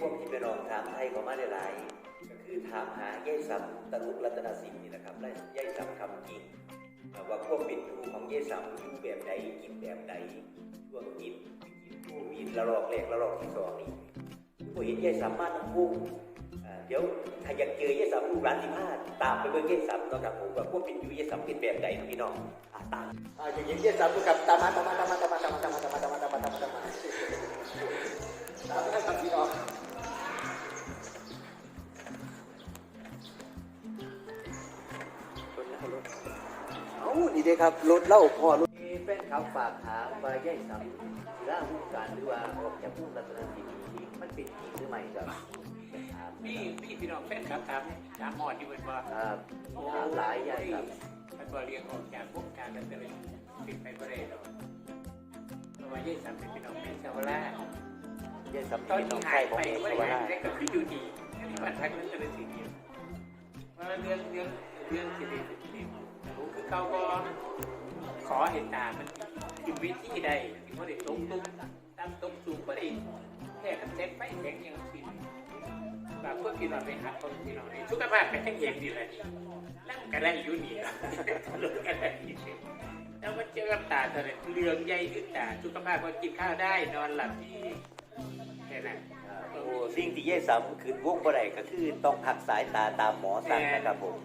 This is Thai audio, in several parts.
พวกที่ไปนองถามไทยเขามาหลายๆก็คือถามหายายสัมตะลุกรัตนสินนี่นะครับและยายสัมคำจริงว่าพวกเป็นครูของยายสัมอยู่แบบใดกินแบบใดช่วงกินกินโควิดระลอกแรกระลอกที่สองนี่ผู้เห็นยายสัมมาทั้งคู่อ่าเดี๋ยวถ้าอยากเจอยายสัมลูกหลานที่พลาดตามไปเบิ่งยายสัมเนาะครับผมว่าพวกเป็นอยู่ยายสัมเป็นแบบใดพี่น้องอ่าตามอ่าอย่างยายสัมกับตามมาตามมาตามมา อาดีเด้ครับรถเล่าพ่อรถมีแฟนคลับฝากถามว่าย่ายสำศิลางผู้การหรือว่าออกจากผู้รัตนสินนี้มันเป็นจริงหรือไม่ครับมพี่พี่พี่น้องแฟนครับถามถามหมอดอยู่บนว่าครับถามหลายย่ายครับถ้าตัวเรียงออกจากวงการแล้วจะเป็นปิดไปก็ได้หรอกเพราะว่ายี่สามเป็นพี่น้องแม่ชาวล่าย่ายสำตอนที่หายไปเอว่าชอวย่างรานั้ก็คืออยู่ดีอันนี้วันทักนั้นจะเป็นสิ่งเดียวเรื่องเรื่องเรื่องสิริสิรู้ คือเขาก็ขอเห็นตามันอยู่วิธีใดที่เขาได้ตรงตุ้มตามตรงสูงก็ได้แค่กันแจ็คไปแจ็คยังสิบางคนพี่น้องไปหาคนพี่น้องสุขภาพเป็นแค่เย็นดีเลยนั่งกันได้อยู่นี่ลุกกันได้อยู่นี่แล้วมันเจอกับตาเท่านั้นเรื่องใหญ่ขึ้นตาสุขภาพก็กินข้าวได้นอนหลับดีแค่นั้นโอ้สิ่งที่ย่สำคือวงบ่ได้ก็คือต้องพักสายตาตามหมอสั่งนะครับผม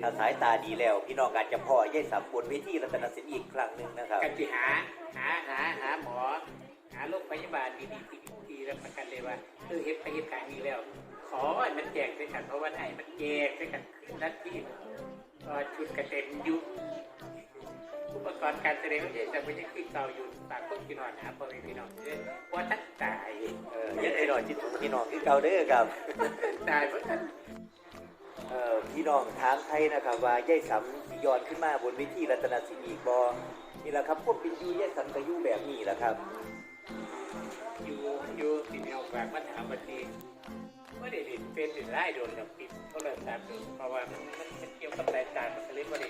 ถ้าสายตาดีแล้ว พี่น้องอาจจะพ่อย่ายสำบนเวทีรัตนสินอีกครั้งหนึ่งนะครับกันที่หาหาหาหาหมอ หาโรงพยาบาลดีๆที่ที่รับประกันเลยว่าเออเฮ็ดไปเฮ็ดการนี้แล้ว ขอให้มันแจกด้วยกันเพราะว่าไอ้มันแจกด้วยกันขึ้นนัดที่ก็ชุดกระเต็มยุคอุปกรณ์การแสดงก็จะไม่ใช่ขึ้นเก่าอยู่ปากคนพี่น้องนะครับพ่อแม่พี่น้องเด้อว่าท่านตายเออยังไงหน่อยจิตถุงพี่น้องคือเก่าเด้อครับตายเพราะท่านเอ่อ พี่น้องทางไทยนะครับว่าย่ายสำย้อนขึ้นมาบนเวทีรัตนสินอีกบอนี่แหละครับพวกเป็นยูย่ายสำก็อยู่แบบนี้แหละครับยูยู่ที่แนวกลางมาถามวันนี้ว่าเด็ดเป็นถึงไล่โดนกับปิดเขาเลยตามดูเพราะว่ามันมันเกี่ยวกับสายตามันก็เลยว่าเด็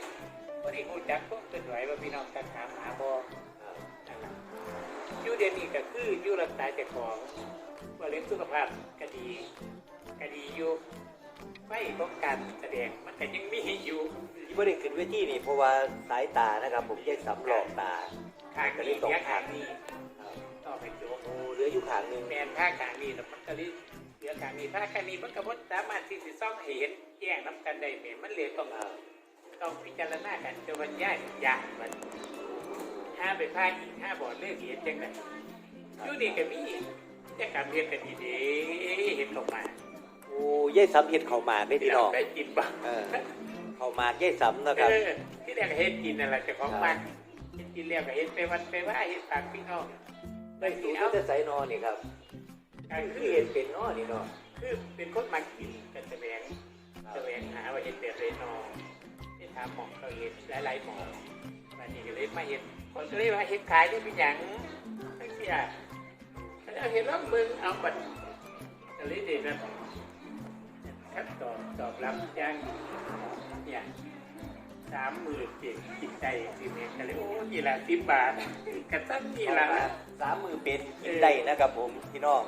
ว่าเด็หูจักพวกเป็นไหวว่าพี่น้องกันถามหาบออยู่เดยนี่ก็คือยูรักษาเจ้าของว่าเลี้ยงสุขภาพก็ดีก็ดีอยู่ ไม่ต้องการแสดงมันก็ยังมีอยู่ที่ไม่ได้ขึ้นเวทีนี่เพราะว่าสายตานะครับ ผมย่ายสำหลอกตาขางนี้เสียขางนี้ต่อไปโจโอ้เหลืออยู่ขางหนึ่งแมนผ้าขางนี้แล้วมันก็เลยเสียขางนี้ผ้าขางนี้มันก็บ่สามารถที่จะซ่องให้เห็นแย่งน้ำกันได้แม่นมันเลยต้องอ่าต้องพิจารณากันจะวันยากยากมันห้าไปผ้าอีกห้าบ่อเลือกเห็นจังไงอยู่นี่ก็มีแต่การเรียนกันดีเด้เห็นออกมา โอ้ย่ายสำเห็ดข้าวหมากได้พี่น้องได้กินบ้างเออข้าวหมากย่ายสำนะคเอรับอที่แรกก็เห็นกินนั่นแหละแต่ของมันเห็นกินแล้วก็เห็นไปวันไปว่าเห็นปากพี่น้องได้สูตรจะใส่นอนี่ครับการคืคืออเห็นเป็นนอนี่เนาะคือเป็นคนมากินกันแสวงแสวงหาว่าเห็นเดือดเลยนองไปถามหมองเขาเห็นหลายๆหมองวันนี้ก็เลยมาเห็นคนก็เลยว่าเห็นขายได้เป็นอย่างทั้งเสียแล้วเห็นว่ามึงเอาบัตรก็เลยเด็ดนะครับ ตอบตอบรับย่างเนี่ยสามหมื่นเจ็ดจิตใจสิเนี่ยก็เลยโอ้ยี่ละสิบบาทกระตั้งยี่ละสามหมื่นเป็นกินได้นะครับผมพี่น้อง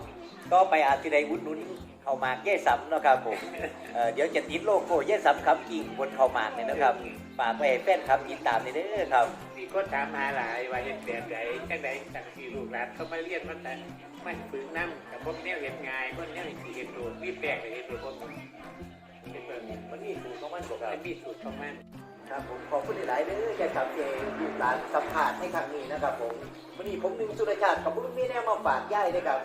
ก็ไปอาจจะได้อุดหนุน ข้าวหมากย่ายสำเนาะครับผมเอ่อเดี๋ยวจะติดโลโก้ย่ายสำครับกิ่งบนข้าวหมากเนี่ยนะครับฝากไปให้แฟนครับติดตามในเด้อครับ มีคนถามหาหลายว่าเห็นแบบใดจังใดจังสีลูกหลานเขามาเรียนมาแต่มันฝึกน้ำกับพวกแนวเห็นง่ายพวกแนวที่เห็นโดดมีแปลกเลยเห็นโดดพวกมันเป็นแบบนี้มันมีสูตรของมันบอกคมัรับนมีสูตรของมันครับผมขอบคุณหลายๆเด้อแกครับเจลูกหลานสัมผัสในครั้งนี้นะครับผมวันนี้ผมหนึ่งสุรชาติขอบคุณมีแนวมาฝากย่ายด้วยครับ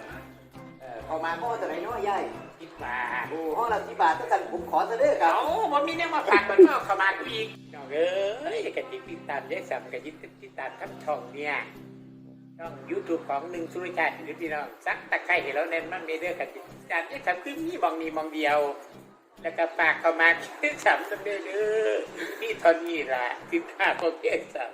เอ่อข้าวหมากก็จะไหนเนาะย่ายคิดว่าโอ้ห้องละที่บาทถ้ากันผมขอเสนอครัเอาบผมมีแนวมาฝากมันก็เข้ามากูอีกน้องเอ้ยกับที่ติดตามยายสัมกับที่ติดตามทั้งช่องเนี่ยช่องยูทูบของหนึ่งสุริชาติหรือพี่น้องซักตะไคร้เห็นแล้วเน้นมันมีเรื่องกับติดตามยายสัมคือมีมองมีมองเดียว แล้วก็ฝากเข้ามาที่สามตั้งเด้อเด้อพี่ทอนนี่ล่ะที่ข้าพวกเพียสัม